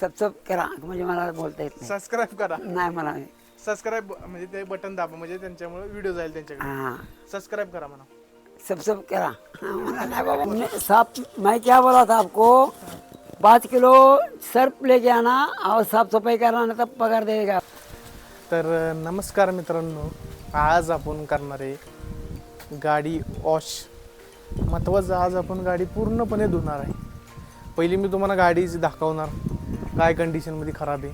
सबसब करा. म्हणजे मला बोलता येत नाही. सबस्क्राईब करा. नाही मला सबस्क्राईब म्हणजे ते बटन दाबा. म्हणजे त्यांच्यामुळे व्हिडिओ जाईल त्यांच्याकडे. हाँ. सबस्क्राईब करा म्हणा. सबसब करा. मला नाही बाबा मैं- क्या बोला था आपको पाँच किलो सर्फ लेके आना. और साफ सफाई कराना तब पगार देगा. तर नमस्कार मित्रांनो. आज आपण करणार आहे गाडी वॉश महत्त्वाचं आज आपण गाडी पूर्णपणे धुणार आहे. पहिली मी तुम्हाला गाडी दाखवणार. काय कंडिशनमध्ये खराब आहे?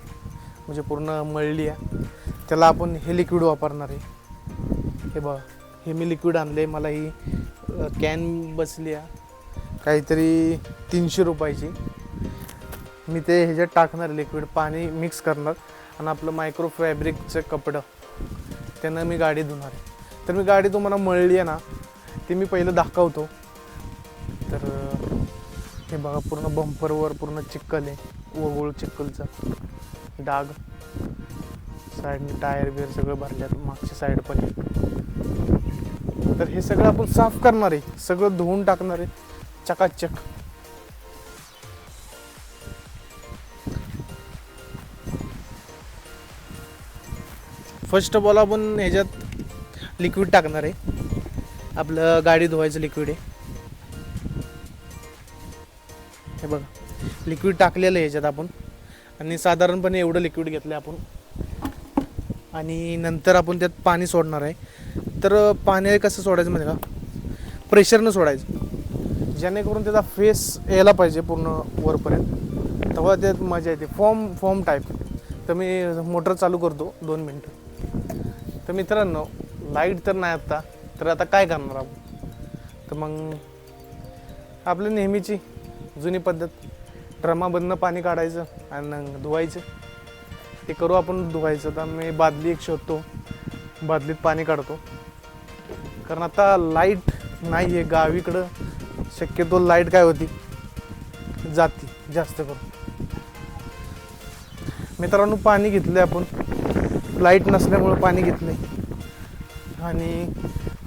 म्हणजे पूर्ण मळली आहे. त्याला आपण हे लिक्विड वापरणार आहे. हे बघा हे मी लिक्विड आणले मला ही कॅन बसली आहे. काहीतरी तीनशे रुपयाची. मी ते ह्याच्यात टाकणार लिक्विड पाणी मिक्स करणार. आणि आपलं मायक्रो फॅब्रिकचं कपडं त्यानं मी गाडी धुणार आहे. तर मी गाडी तुम्हाला मळली आहे ना ती मी पहिलं दाखवतो. तर हे बघा पूर्ण बंपरवर पूर्ण चिक्कल आहे. ओगोळ चिखलचा. डाग. साईडने टायर बिअर सगळं भरल्यात. मागच्या साईड पण तर हे सगळं आपण साफ करणार आहे. सगळं धुवून टाकणार आहे. चकाचक. फर्स्ट ऑफ ऑल आपण ह्याच्यात लिक्विड टाकणार आहे. आपलं गाडी धुवायचं लिक्विड आहे. हे बघा. लिक्विड टाकलेलं आहे ह्याच्यात आपण. आणि साधारणपणे एवढं लिक्विड घेतलं आहे आपण. आणि नंतर आपण त्यात पाणी सोडणार आहे. तर पाणी कसं सोडायचं म्हणजे का? प्रेशरनं सोडायचं. जेणेकरून त्याचा फेस यायला पाहिजे पूर्ण वरपर्यंत. तेव्हा त्यात मजा येते. फॉर्म फॉर्म टाईप तर मी मोटर चालू करतो दोन मिनटं. तर मित्रांनो लाइट तर नाही आत्ता. तर आता काय करणार आपण? तर मग आपली नेहमीची जुनी पद्धत. ड्रमामधनं पाणी काढायचं आणि धुवायचं. ते करू आपण धुवायचं. तर मी बादली एक शोधतो. बादलीत पाणी काढतो. कारण आता लाइट नाही आहे गावीकडं. शक्यतो लाइट काय होती? जाती जास्त करून. मित्रांनो पाणी घेतलं आपण. लाइट नसल्यामुळं पाणी घेतलंय आणि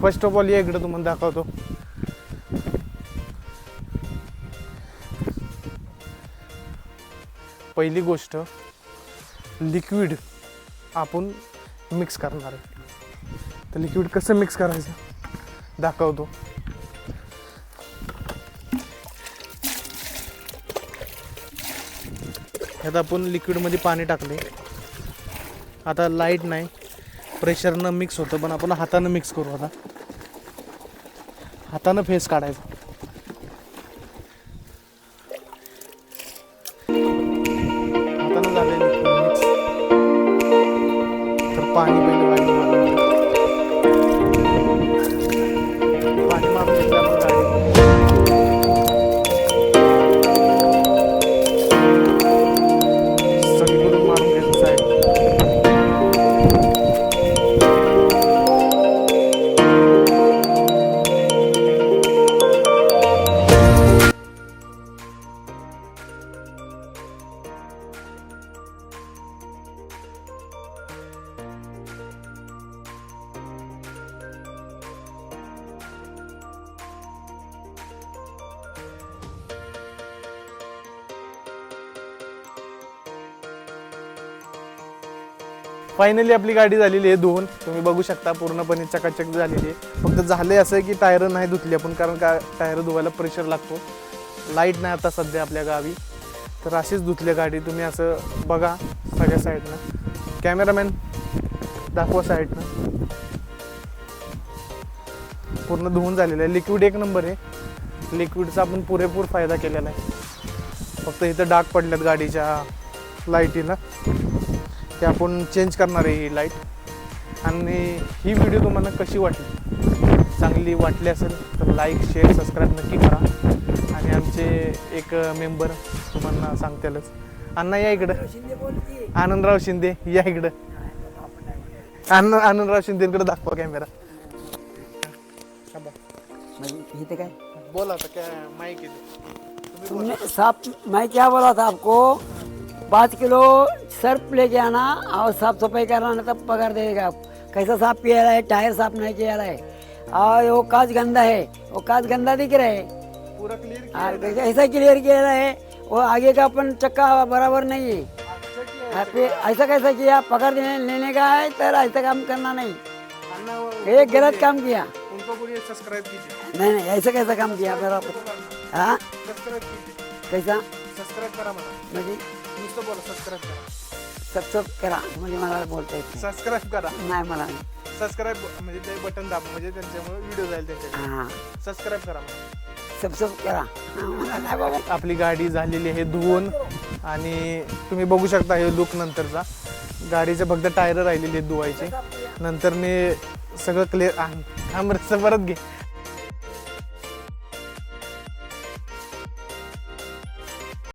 फर्स्ट ऑफ ऑल या इकडं तुम्हाला दाखवतो. पहिली गोष्ट लिक्विड आपण मिक्स करणार आहे. तर लिक्विड कसं मिक्स करायचं? दाखवतो. ह्यात आपण लिक्विडमध्ये पाणी टाकले आता लाइट नाही प्रेशरनं मिक्स होतं पण आपण हातानं मिक्स करू आता. हातानं फेस काढायचा. तर पाणी फायनली आपली गाडी झालेली आहे धुवून. तुम्ही बघू शकता पूर्णपणे चकाचक झालेली आहे. फक्त झाले असं की टायर नाही धुतली आपण कारण का टायर धुवायला प्रेशर लागतो. लाइट नाही आता सध्या आपल्या गावी. तर अशीच धुतली गाडी. तुम्ही असं बघा सगळ्या साईडनं कॅमेरामॅन दाखवा साईडनं पूर्ण धुवून झालेलं आहे. लिक्विड एक नंबर आहे. लिक्विडचा आपण पुरेपूर फायदा केलेला आहे. फक्त इथं डाग पडल्यात गाडीच्या लाईटीला ते आपण चेंज करणार आहे ही लाइट आणि ही व्हिडिओ तुम्हाला कशी वाटली? चांगली वाटली असेल तर लाईक शेअर सबस्क्राईब नक्की करा. आणि आमचे एक मेंबर तुम्हाला सांगतेलच. अण्णा या इकडं. आनंदराव शिंदे या इकडं. आनंद आनंदराव शिंदेकडे दाखवा कॅमेरा इथे काय? बोला आता काय माईक येते तुमने साफ मैं क्या बोला था आपको. पाँच किलो सर्फ लेके आना और साफ़ सफ़ाई कराना तब पगार देगा। कैसा साफ़ किया रहा है टायर साफ़ नहीं किया रहा है। और वो कांच गंदा है वो कांच गंदा दिख रहा है। पूरा क्लिअर और कैसा क्लियर किया रहा है वो आगे का अपन चक्का बराबर नहीं है। आप ये ऐसा कैसा किया पकड़ देने लेने का है तो ऐसा काम करना नहीं। ये गलत काम किया। उनको सब्सक्राइब कीजिए। नहीं नहीं ऐसा कैसा काम किया मेरा हाँ? कैसा? सबस्क्राईब करा म्हणजे नुसतं बोला सबस्क्राईब करा. सबस्क्राईब करा म्हणजे मला बोलता येत सबस्क्राईब करा. नाही नाही मला नाही. सबस्क्राईब म्हणजे ते बटन दाबा म्हणजे त्यांच्यामुळे व्हिडिओ जाईल त्यांच्याकडे. हां. सबस्क्राईब करा मला. सबस्क्राईब करा. हां, मला नाही बाबा आपली गाडी झालेली आहे धुवून आणि तुम्ही बघू शकता हे लुक नंतरचा. गाडीचे फक्त टायर राहिलेले आहेत धुवायचे. नंतर मी सगळं क्लिअर परत घे.